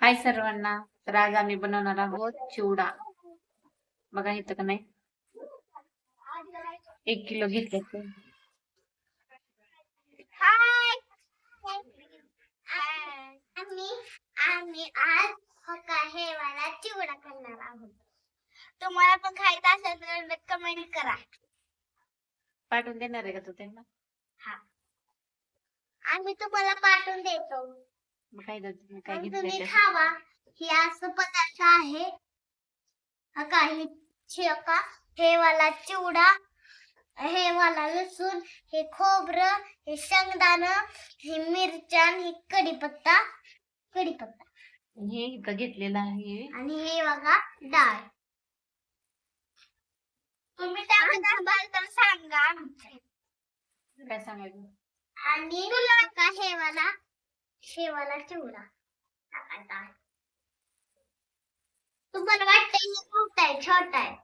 हाय सर्वांना. तर आज आम्ही बनवणार आहोत चिवडा. बघा इथं का नाही? एक किलो घेतले आम्ही आज हे वाला चिवडा करणार आहोत. तुम्हाला पण खायचा असेल तर कमेंट करा. पाठवून देणार आहे का तू त्यांना? हा. आम्ही तुम्हाला पाठवून देतो. मग काय काय मग तुम्ही? खावा. हे असं पदार्थ आहे. हा काही का हे वाला चिवडा हे वाला लसूण हे खोबरं हे शेंगदाणं हे मिरच्यान हे कढीपत्ता. कढीपत्ता. हे इथं घेतलेलं आहे. आणि हे बघा डाळ. तुम्ही त्यामध्ये असाल तर सांगा काय सांगायचं? आणि हे वाला? शेवाला चिवडा टाकायचा आहे. तुम्हाला वाटतंय आहे छोटा आहे.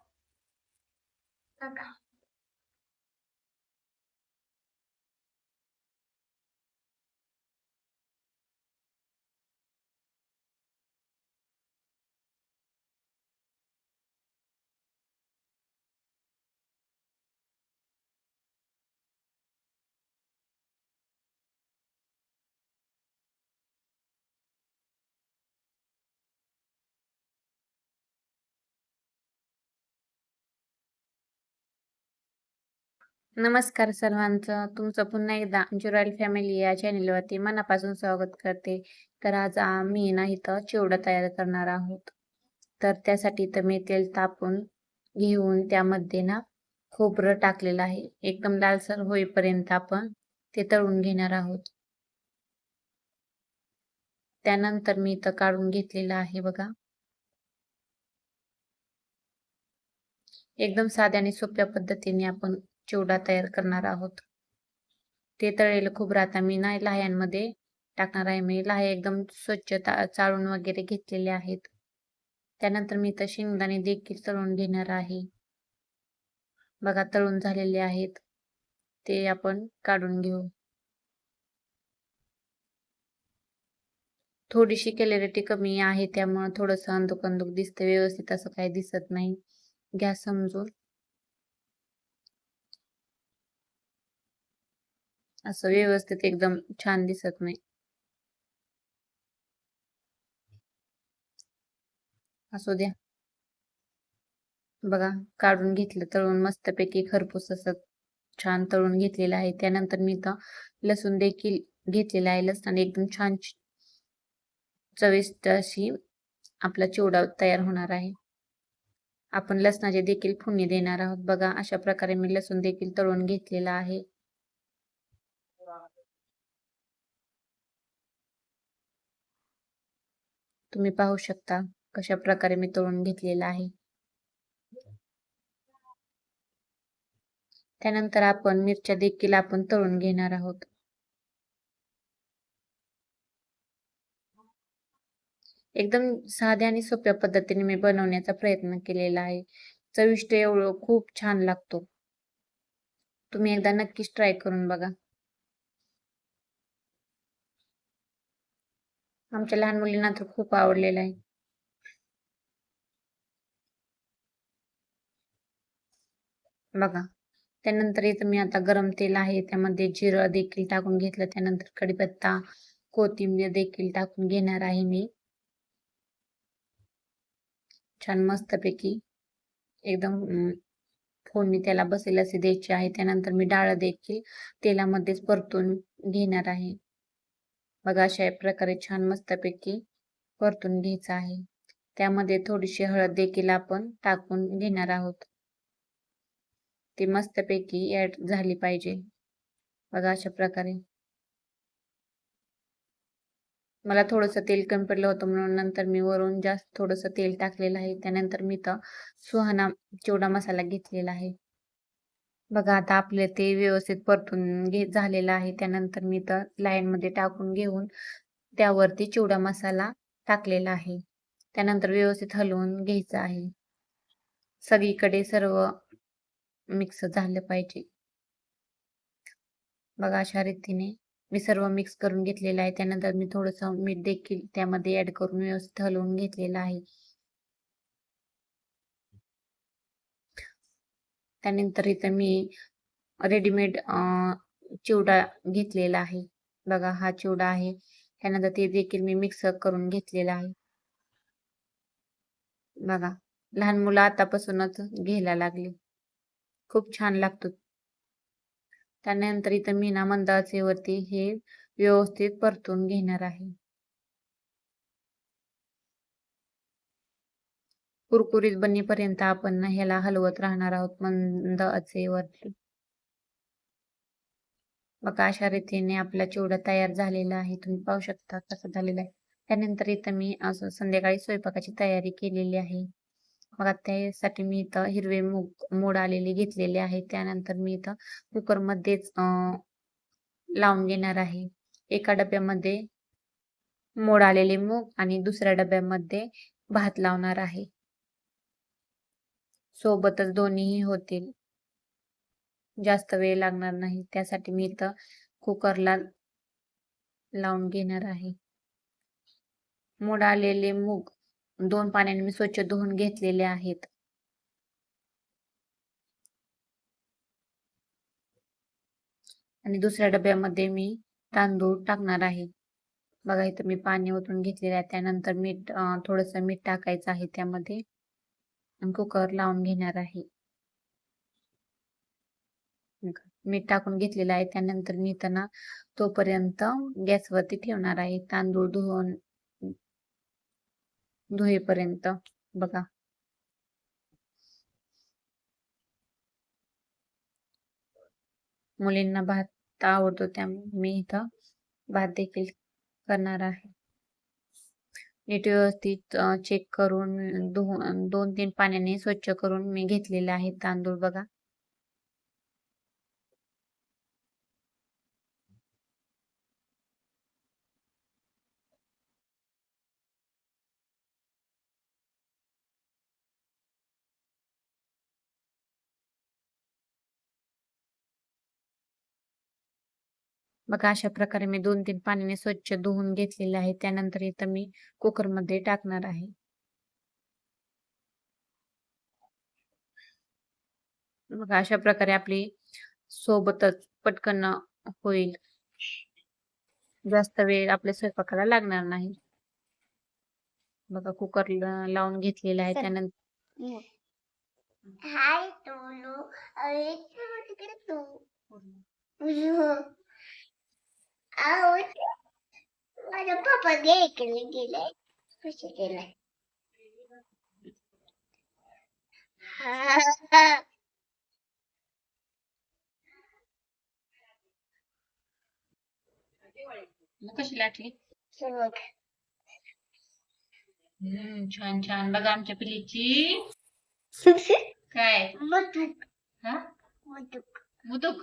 बघा. नमस्कार सर्वांचं. तुमचं पुन्हा एकदा जुराल फॅमिली या चॅनेलवरती मनापासून स्वागत करते. तर आज आम्ही ना इथं चिवडा तयार करणार आहोत. तर त्यासाठी इथं मी तेल तापून घेऊन त्यामध्ये ना खोबरं टाकलेलं आहे. एकदम लालसर होईपर्यंत आपण ते तळून घेणार आहोत. त्यानंतर मी इथं काढून घेतलेलं आहे बघा. एकदम साध्या आणि सोप्या पद्धतीने आपण चिवडा तयार करणार आहोत. ते तळलेलं खोबरं आता मी ना लाह्यांमध्ये टाकणार आहे. मी लाह्या एकदम स्वच्छ चाळून वगैरे घेतलेले आहेत. त्यानंतर मी इथं शेंगदाणे देखील तळून घेणार आहे. बघा तळून झालेले आहेत. ते आपण काढून घेऊ. थोडीशी कॅलरिटी कमी आहे त्यामुळं थोडंसं अंदुक अंदुक दिसतं व्यवस्थित असं काही दिसत नाही. गॅस समजून. असं व्यवस्थित एकदम छान दिसत नाही. असू द्या. बघा काढून घेतलं तळून मस्तपैकी खरपूस असं छान तळून घेतलेलं आहे. त्यानंतर मी इथं लसूण देखील घेतलेला आहे. लसण एकदम छान चविष्ट अशी आपला चिवडा तयार होणार आहे. आपण लसणाचे देखील फोडणी देणार आहोत. बघा अशा प्रकारे मी लसूण देखील तळून घेतलेला आहे. तुम्ही पाहू शकता कशा प्रकारे मी तळून घेतलेला आहे. त्यानंतर आपण मिरच्या देखील आपण तळून घेणार आहोत. एकदम साध्या आणि सोप्या पद्धतीने मी बनवण्याचा प्रयत्न केलेला आहे. चविष्ट एवढं खूप छान लागतो. तुम्ही एकदा नक्कीच ट्राय करून बघा. आमच्या लहान मुलींना तर खूप आवडलेला आहे. बघा त्यानंतर इथं मी आता गरम तेल आहे त्यामध्ये जिरं देखील टाकून घेतलं त्यानंतर कढीपत्ता कोथिंबीर देखील टाकून घेणार आहे मी. छान मस्तपैकी एकदम फोडणी त्याला बसेल असे द्यायची आहे त्यानंतर मी डाळ देखील तेलामध्येच परतून घेणार आहे. बघा अशा प्रकारे छान मस्तपैकी परतून घ्यायचं आहे. त्यामध्ये थोडीशी हळद देखील आपण टाकून घेणार आहोत. ती मस्तपैकी ऍड झाली पाहिजे. बघा अशा प्रकारे. मला थोडंसं तेल कमी पडलं होतं म्हणून नंतर मी वरून जास्त थोडंसं तेल टाकलेलं आहे. त्यानंतर मी तर सुहाना चिवडा मसाला घेतलेला आहे. बघा आता आपले ते व्यवस्थित परतून घे झालेलं आहे. त्यानंतर मी तर लाईनमध्ये टाकून घेऊन त्यावरती चिवडा मसाला टाकलेला आहे. त्यानंतर व्यवस्थित हलवून घ्यायचं आहे. सगळीकडे सर्व मिक्स झालं पाहिजे. बघा अशा रीतीने मी सर्व मिक्स करून घेतलेलं आहे. त्यानंतर मी थोडंसं मीठ देखील त्यामध्ये ऍड करून व्यवस्थित हलवून घेतलेलं आहे. त्यानंतर इथं मी रेडीमेड चिवडा घेतलेला आहे. बघा हा चिवडा आहे. त्यानंतर ते देखील मी मिक्स करून घेतलेला आहे. बघा लहान मुलं आतापासूनच घ्यायला लागले. खूप छान लागतो. त्यानंतर इथं मी ना मंद आचेवरती हे व्यवस्थित परतून घेणार आहे. कुरकुरीत बनेपर्यंत आपण ह्याला हलवत राहणार आहोत मंद आचेवरती बघा अशा रीतीने आपला चिवडा तयार झालेला आहे. तुम्ही पाहू शकता कसा झालेला आहे. त्यानंतर इथं मी असं संध्याकाळी स्वयंपाकाची तयारी केलेली आहे. बघा त्यासाठी मी इथं हिरवे मूग मोड आलेले घेतलेले आहे. त्यानंतर मी इथं कुकरमध्येच लावून घेणार आहे. एका डब्यामध्ये मोड आलेले मूग आणि दुसऱ्या डब्यामध्ये भात लावणार आहे. सोबतच दोन्हीही होतील. जास्त वेळ लागणार नाही. त्यासाठी मी इथं कुकरला लावून घेणार आहे. मोड आलेले मूग दोन पाण्याने मी स्वच्छ धुवून घेतलेले आहेत. आणि दुसऱ्या डब्यामध्ये मी तांदूळ टाकणार आहे. बघा इथं मी पाणी ओतून घेतलेलं आहे. त्यानंतर मीठ थोडंसं मीठ टाकायचं आहे त्यामध्ये. आणि कुकर लावून घेणार आहे. मीठ टाकून घेतलेलं आहे. त्यानंतर मी त्यांना तोपर्यंत गॅसवरती ठेवणार आहे. तांदूळ धुवून धुवेपर्यंत बघा. मुलींना भात आवडतो त्यामुळे मी इथं भात देखील करणार आहे. नीट व्यवस्थित चेक करून धुवून दोन तीन पाण्याने स्वच्छ करून मी घेतलेले आहे तांदूळ बघा. बघा अशा प्रकारे मी दोन तीन पाण्याने स्वच्छ धुवून घेतलेले आहे. त्यानंतर इथं मी कुकरमध्ये टाकणार आहे. बघा अशा प्रकारे आपली सोबतच पटकन होईल. जास्त वेळ आपल्या स्वयंपाकाला लागणार नाही. बघा कुकर लावून घेतलेला आहे. त्यानंतर हाय टोलू तिकडे तू. आहो माझ्या पप्पा गे इकडे गेले कसे गेले कशी लाटली हम्म छान छान। बघा आमच्या पिलीची। काय? मधुक हा? मधुक मुदुक?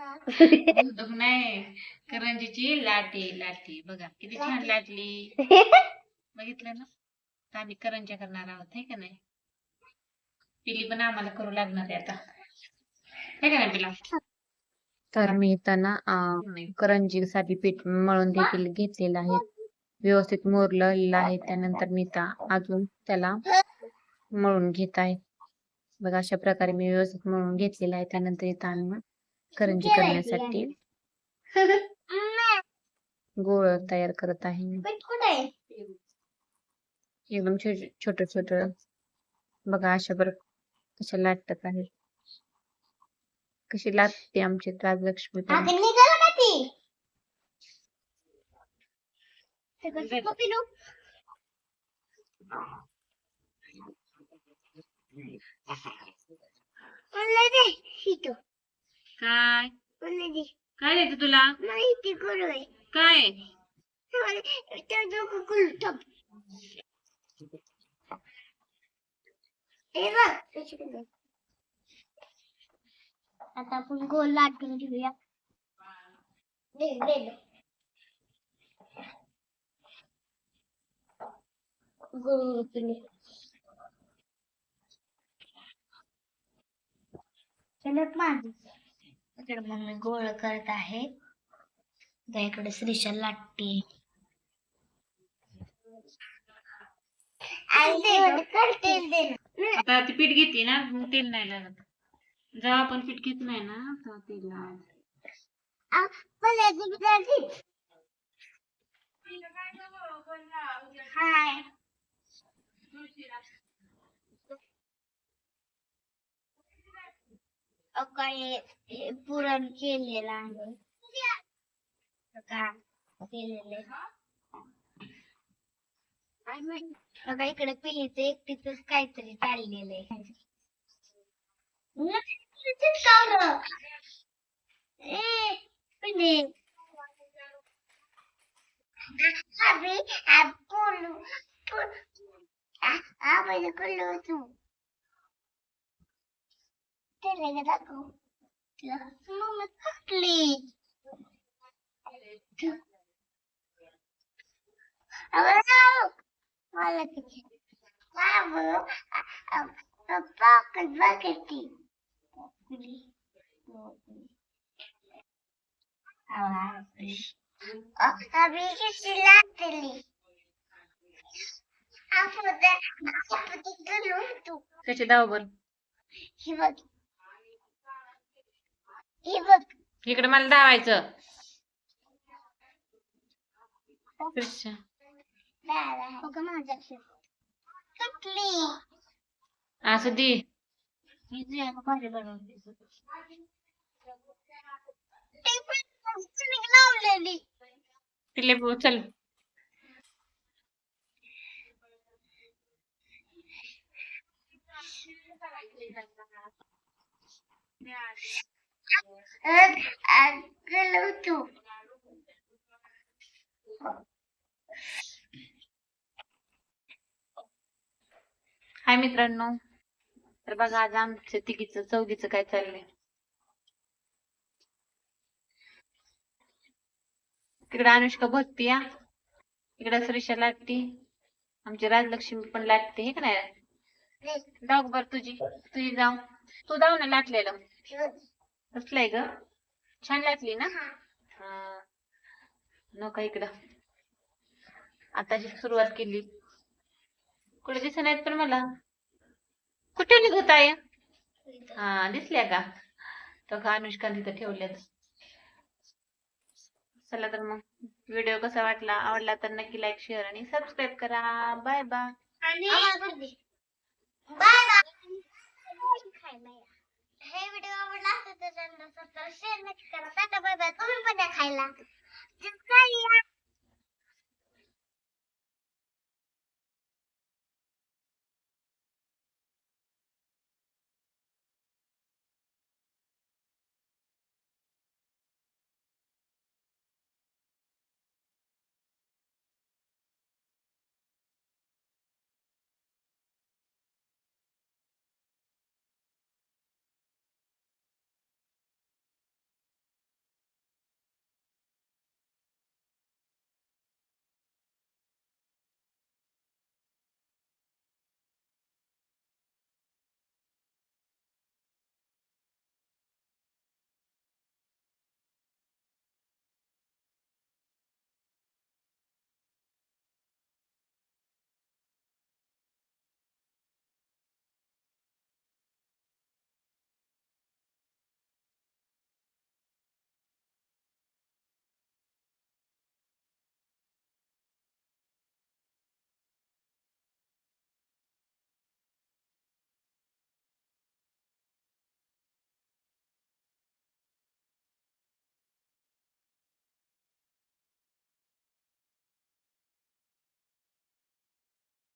मुदुक नाही. करंजीची लाटी लाटी. बघा किती छान लाटली बघितलं ना? तर आम्ही करंज्या करणार आहोत का नाही? पिली पण आम्हाला करू लागणार आहे आता. का नाही पिला? तर मी इथं ना करंजीसाठी पीठ मळून देखील घेतलेलं आहे. व्यवस्थित मोरलेलं आहे. त्यानंतर मी अजून त्याला मळून घेत आहे. बघा अशा प्रकारे मी व्यवस्थित मळून घेतलेलं आहे. त्यानंतर इथं आम्ही करंजी करण्यासाठी. गोळ तयार करत आहे कुठे एकदम छोट छोट बघा अशा बर कशा लाटत आहे कशी लागते आमची राजलक्ष्मी पण. काय? काय देते तुला? माहिती काय. आता आपण गोल घेऊया. दे दे दे. गोल चलत माझ. इकडे मग मी गोळ करत आहे. इकडे श्रीशा लाटते. आता ती पीठ घेते ना मग तेल नाही लागत. जेव्हा आपण पीठ घेत नाही ना तेव्हा तेल लावायचं हाय. काही पुरण केलेलं आहे. केलेले बघा इकडे पिलीचं एकटीच काहीतरी चाललेलं आहे. ए पिली. अभी अब कुल्लू अभी कुल्लू तू त्याला का दाखव मम्मी कुठली मला किती बाबू पाकट बघती अभी किती लागली आपण आपण गेलो तू त्याचे दाव बर ही बघ. ही बघ. इकडे मला दावायचं कृष्ण बघ माझ्या कुठली असं. दे. ही तुझ्या भारी बनवली ते पण कुणी लावलेली. पिल्ले पो- चल. गेलो तू हाय मित्रांनो. तर बघा आज आमचं तिघीचं चौघीचं काय चाललंय? तिकडे अनुष्का बघती इकडे श्रीषा लागती आमची राजलक्ष्मी पण लागते हे का नाही? जाऊ बर तुझी तुझी जाऊ. तू जाऊ ना लाटलेलं. कसलंय ग छान लागली ना? हा. नका इकडं. आताची सुरुवात केली. कुठे दिसत नाहीत पण मला. कुठे निघत आहे हा दिसल्या का? तो का अनुष्का तिथं ठेवल्यात. चला तर मग. व्हिडिओ कसा वाटला आवडला तर नक्की लाईक शेअर आणि सबस्क्राईब करा. Bye bye bye. हे व्हिडिओ आवडला असेल तर शेअर नक्की करा. टाटा बाय बाय तुम्ही पण या खायला. जितका या